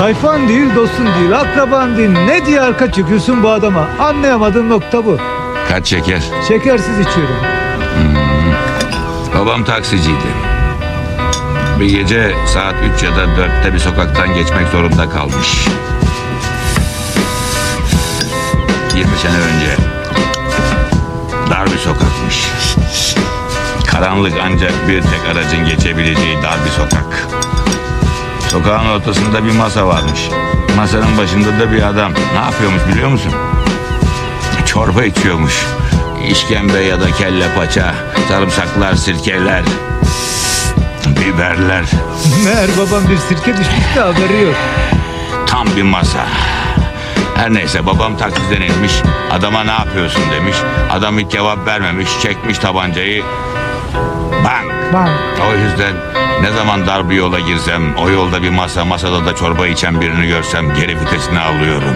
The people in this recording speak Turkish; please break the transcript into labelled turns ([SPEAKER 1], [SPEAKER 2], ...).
[SPEAKER 1] Tayfan değil, dostun değil, akraban değil. Ne diye arka çıkıyorsun bu adama? Anlayamadığım nokta bu.
[SPEAKER 2] Kaç şeker?
[SPEAKER 1] Şekersiz içiyorum.
[SPEAKER 2] Babam taksiciydi. Bir gece saat 3 ya da 4'te bir sokaktan geçmek zorunda kalmış. 20 sene önce. Dar bir sokakmış. Karanlık ancak bir tek aracın geçebileceği dar bir sokak. Sokağın ortasında bir masa varmış. Masanın başında da bir adam. Ne yapıyormuş biliyor musun? Çorba içiyormuş. İşkembe ya da kelle paça, sarımsaklar, sirkeler, biberler.
[SPEAKER 1] Meğer babam bir sirke düşmüş de haberi yok.
[SPEAKER 2] Tam bir masa. Her neyse babam taksiden inmiş. Adama ne yapıyorsun demiş. Adam hiç cevap vermemiş. Çekmiş tabancayı. Bang!
[SPEAKER 1] Bak.
[SPEAKER 2] O yüzden ne zaman dar bir yola girsem, o yolda bir masa, masada da çorba içen birini görsem geri vitesine alıyorum.